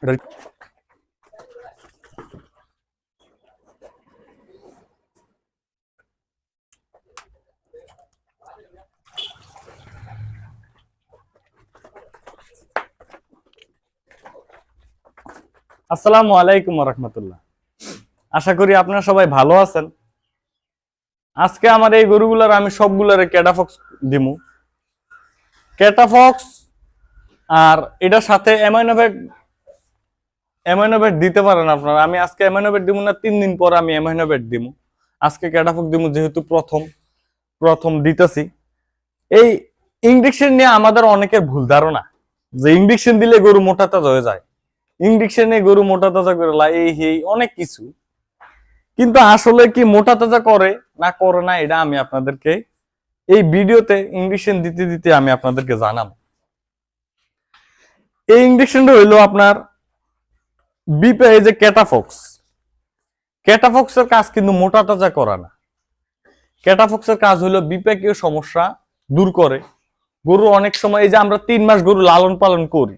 আসসালামু আলাইকুম রহমতুল্লাহ আশা করি আপনারা সবাই ভালো আছেন। আজকে আমার এই গরুগুলার আমি সবগুলারে ক্যাটাফক্স দিমু। ক্যাটাফক্স আর এটার সাথে অ্যামাইনোভেট অ্যামাইনোভেট দিতে পারেন আপনারা। আমি আজকে অ্যামাইনোভেট দিব না, তিন দিন পর আমি অ্যামাইনোভেট দিমু। আজকে ক্যাটাফক্স দিমু, যেহেতু প্রথম প্রথম দিতেছি। এই ইঞ্জেকশন নিয়ে আমাদের অনেকের ভুল ধারণা। যে ইঞ্জেকশন দিলে গরু মোটা তাজা হয়ে যায়। ইঞ্জেকশনে গরু মোটা তাজা করে এই এই অনেক কিছু। কিন্তু আসলে কি মোটা তাজা করে না করে না, এটা আমি আপনাদেরকে এই ভিডিওতে ইঞ্জেকশন দিতে দিতে আমি আপনাদেরকে জানাব। এই ইঞ্জেকশনটা হইল আপনার বিপে এই যে ক্যাটাফক্স ক্যাটাফক্সের কাজ কিন্তু মোটা তাজা করা না। ক্যাটাফক্সের কাজ হলো বিপাকীয় সমস্যা দূর করে। গরু অনেক সময় এই যে আমরা তিন মাস গরু লালন পালন করি।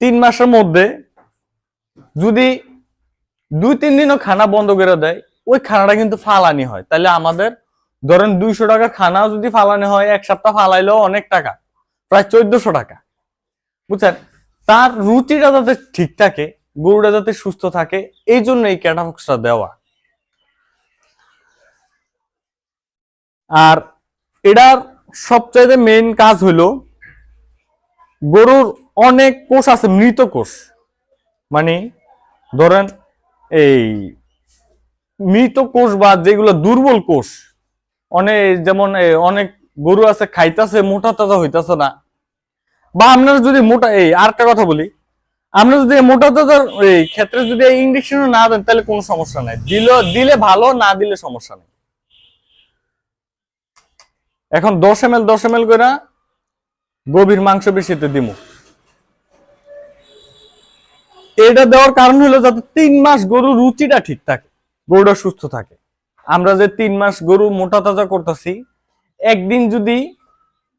তিন মাসের মধ্যে যদি দুই তিন দিনও খানা বন্ধ করে দেয়, ওই খানাটা কিন্তু ফালানি হয়। তাহলে আমাদের ধরেন দুইশো টাকা খানা যদি ফালানি হয়, এক সপ্তাহ ফালাইলেও অনেক টাকা, প্রায় চোদ্দশো টাকা। বুঝছেন? তার রুচিটা যাতে ঠিক থাকে গরুটা যাতে সুস্থ থাকে, এই জন্য এই ক্যাটাফক্সটা দেওয়া। আর এটার সবচাইতে মেইন কাজ হলো, গরুর অনেক কোষ আছে, মৃত কোষ। মানে ধরেন এই মৃত কোষ বা যেগুলো দুর্বল কোষ, অনেক যেমন অনেক গরু আছে, খাইতেছে, মোটা তাজা হইতাছে না। বা আপনারা যদি মোটা, এই আরেকটা কথা বলি আমরা যদি মোটা এই ক্ষেত্রে যদি ইঞ্জেকশন না দেন, তাহলে কোনো সমস্যা নাই। দিলে দিলে ভালো, না দিলে সমস্যা নেই। এখন দশ এম এল দশ এম এল করে গভীর মাংস বেশিতে দিমু। এটা দেওয়ার কারণ হলো যাতে তিন মাস গরু রুচিটা ঠিক থাকে, গরুটা সুস্থ থাকে। আমরা যে তিন মাস গরু মোটা তাজা করতেছি, একদিন যদি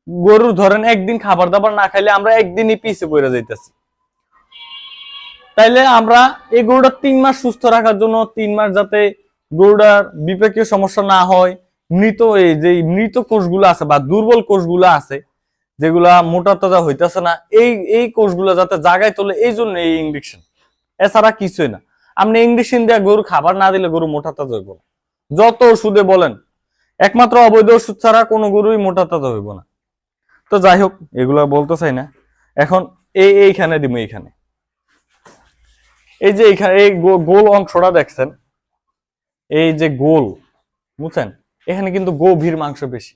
গরু ধরেন একদিন খাবার দাবার না খাইলে আমরা একদিনই পিছে পড়ে যাইতেছি। তাইলে আমরা এই গরুটা তিন মাস সুস্থ রাখার জন্য তিন মাস যাতে গরুটার বিপাকীয় সমস্যা না হয়, মৃত এই যে মৃত কোষগুলো আছে বা দুর্বল কোষগুলো আছে, যেগুলা মোটা তাজা হইতেছে না, এই এই কোষগুলো যাতে জাগায় তোলে, এই জন্য এই ইঞ্জেকশন এছাড়া কিছুই না। আপনি ইঞ্জেকশন দিয়ে গরু খাবার না দিলে গরু মোটা তাজা হইব না। যত ওষুধে বলেন, একমাত্র অবৈধ ওষুধ ছাড়া কোনো গরুই মোটা তাজা হইব না। তো যাই হোক, এগুলা বলতে চাই না। এখন এই, এইখানে দিব এইখানে। এই যে এখানে, এই গোল অংশটা দেখছেন? এই যে গোল, বুঝছেন? এখানে কিন্তু গভীর মাংস বেশি।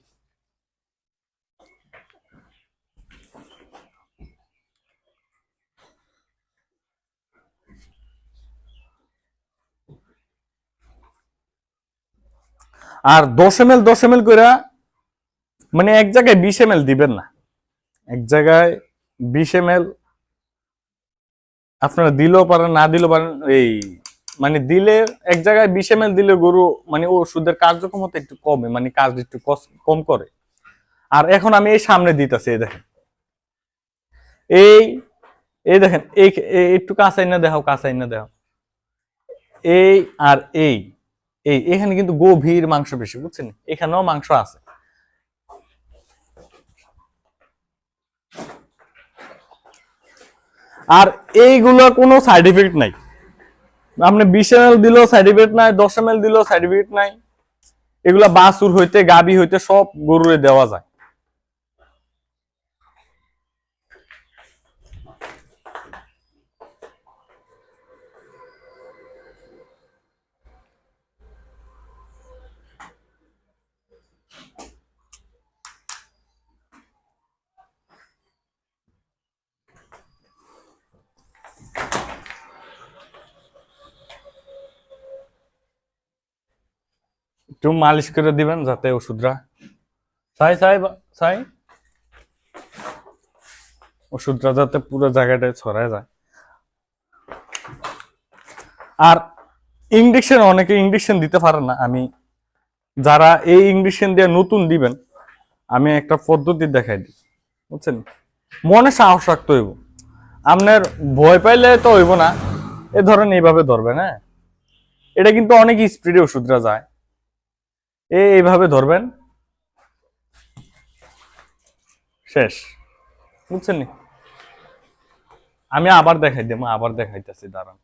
আর দশ এম এল দশ এম এল করে মানে এক জায়গায় বিশ এম দিবেন না। এক জায়গায় বিশ এম আপনারা দিলেও পারেন, না দিলেও পারেন, এই মানে দিলে এক জায়গায় বিশ এম দিলে গরু মানে ওষুধের কার্যক্ষমতা একটু কমে মানে কাজ একটু কম করে। আর এখন আমি এই সামনে দিতেছি, এই দেখেন। এই এই দেখেন, এই একটু কাঁচাই না দেখাও কাঁচাই না দেখাও। এই আর এই এই, এখানে কিন্তু গভীর মাংস বেশি, বুঝছেন? এখানেও মাংস আছে। আর এইগুলো কোনো সাইড এফেক্ট নাই। আপনি বিশ এম এল দিলেও সাইড এফেক্ট নাই, দশ এম এল দিলেও সাইড এফেক্ট নাই। এগুলা বাসুর হইতে, গাবি হইতে সব গরুরে দেওয়া যায়। একটু মালিশ করে দিবেন যাতে ওষুধরা সাই সাই সাই। ওষুধটা যাতে পুরো জায়গাটায় ছড়ায় যায়। আর ইঞ্জেকশন অনেকে ইঞ্জেকশন দিতে পারে না। আমি যারা এই ইঞ্জেকশন দিয়ে নতুন দিবেন, আমি একটা পদ্ধতি দেখাই দিই। বুঝছেন? মনে সাহস রাখতে হইব। আপনার ভয় পাইলে তো হইব না। এ ধরেন এইভাবে ধরবেন হ্যাঁ? এটা কিন্তু অনেক স্পিডে ওষুধরা যায়। এইভাবে ধরবেন। শেষ। বুঝছেন নি? আমি আবার দেখাই দেবো আবার দেখাইতেছি দাঁড়ান।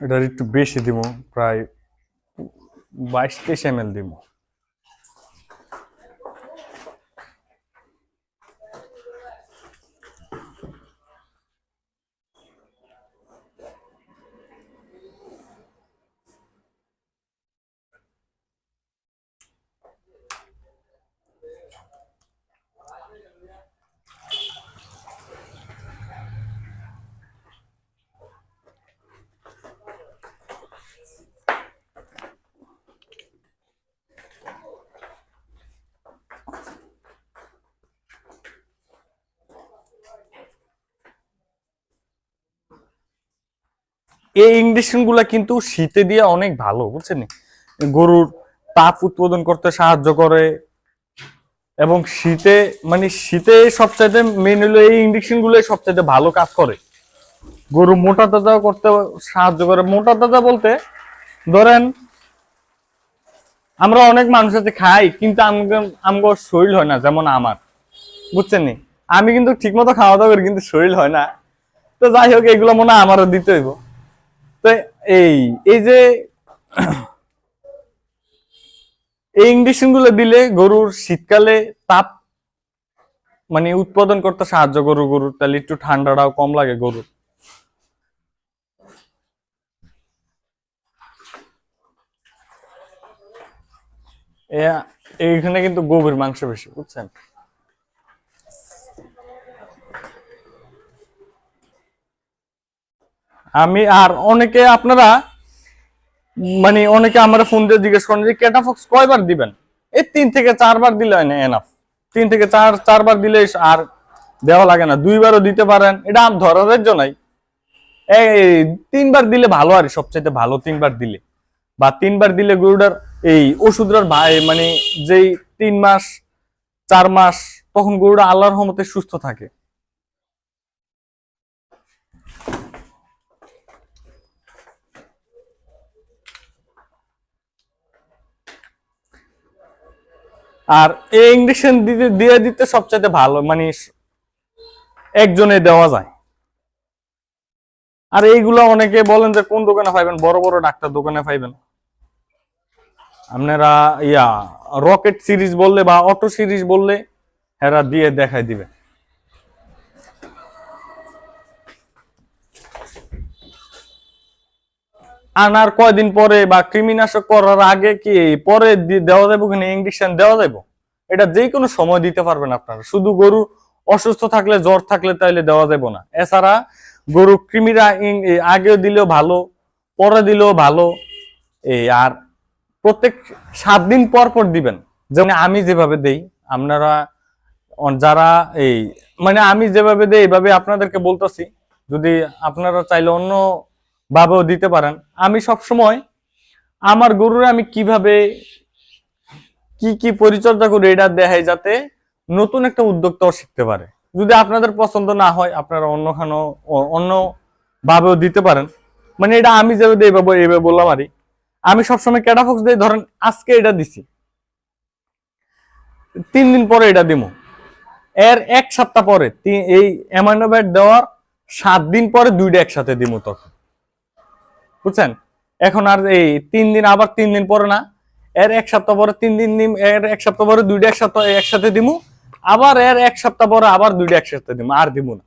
এটার একটু বেশি দিব প্রায় বাইশ তেইশ এম এল দিব এই ইঞ্জেকশনগুলা কিন্তু শীতে দিয়ে অনেক ভালো, বুঝছেন গরুর তাপ উৎপাদন করতে সাহায্য করে এবং শীতে মানে শীতে সবচাইতে মেন হলো এই ইঞ্জেকশনগুলো সবচাইতে ভালো কাজ করে। গরু মোটা তাজা করতে সাহায্য করে। মোটা তাজা বলতে, ধরেন, আমরা অনেক মানুষ আছে খাই, কিন্তু আমগো শরীর হয় না, যেমন আমার, বুঝছেন আমি কিন্তু ঠিকমতো খাওয়া দাওয়া করি, কিন্তু শরীর হয় না। তো যাই হোক, এগুলো মনে হয় আমারও দিতে হইব। তো এই এই যে এই ইঞ্জেকশনগুলো দিলে গরুর শীতকালে তাপ মানে উৎপাদন করতে সাহায্য গরু গরুর, তাহলে একটু ঠান্ডাটাও কম লাগে গরুর। এ- এইখানে কিন্তু গভীর মাংস বেশি, বুঝছেন? আমি আর অনেকে আপনারা মানে অনেকে আমার ফোন দিয়ে জিজ্ঞেস করেন যে ক্যাটাফক্স কয়বার দিবেন? এই তিন থেকে চারবার দিলে হয় না এনাফ তিন থেকে চার, চারবার দিলে আর দেওয়া লাগে না। দুইবারও দিতে পারেন। এটা ধরার জন্যই এই তিনবার দিলে ভালো আর সবচেয়ে ভালো তিনবার দিলে। বা তিনবার দিলে গরুটার এই ওষুধটার ভাই মানে যেই তিন মাস, চার মাস, তখন গরুটা আল্লাহর রহমতে সুস্থ থাকে। আর এই ইঞ্জেকশন দিতে দিয়ে দিতে সবচেয়ে ভালো মানে একজনে দেওয়া যায়। আর এইগুলো অনেকে বলেন যে, কোন দোকানে পাইবেন? বড় বড় ডাক্তার দোকানে পাইবেন। আপনারা ইয়া রকেট সিরিজ বললে বা অটো সিরিজ বললে, এরা দিয়ে দেখাই দিবে। আনার কয়দিন পরে বা কৃমিনাশক করার আগে কি পরে দেওয়া যাবে কিনা ইঞ্জেকশন দেওয়া যাবে? এটা যে কোনো সময় দিতে পারবেন আপনারা। শুধু গরু অসুস্থ থাকলে, জ্বর থাকলে তাইলে দেওয়া যাবে না। এছাড়া গরু কৃমিরা আগেও দিলেও ভালো, পরে দিলেও ভালো। এই আর প্রত্যেক সাত দিন পর পর দিবেন। যেমন আমি যেভাবে দেই, আপনারা যারা এই মানে আমি যেভাবে দেই, এইভাবে আপনাদেরকে বলতেছি। যদি আপনারা চাইলে অন্য ভাবেও দিতে পারেন। আমি সব সময় আমার গরুরে আমি কীভাবে কি কি পরিচর্যা করি এটা দেখাই যাতে নতুন একটা উদ্যোক্তাও শিখতে পারে। যদি আপনাদের পছন্দ না হয়, আপনারা অন্য খানো অন্য ভাবেও দিতে পারেন। মানে এটা আমি যেভাবে এইভাবে এইভাবে বললাম আরই আমি সবসময় ক্যাটাফক্স দিয়ে ধরেন আজকে এটা দিছি। তিন দিন পরে এটা দিমু। এর এক সপ্তাহ পরে এই অ্যামাইনোভ্যাট দেওয়ার সাত দিন পরে দুইটা একসাথে দিমু তখন। বুঝছেন? এখন আর এই তিন দিন আবার তিন দিন পরে না, এর এক সপ্তাহ পরে তিন দিন দিম এর এক সপ্তাহ পরে দুইটা এক সপ্তাহ একসাথে দিমু, আবার এর এক সপ্তাহ পরে আবার দুইটা একসাথে দিমু, আর দিব না।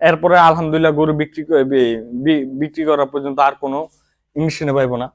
এরপরে আলহামদুলিল্লাহ গরু বিক্রি বিক্রি করা পর্যন্ত আর কোনো ইঞ্জেকশনে পাইবো না।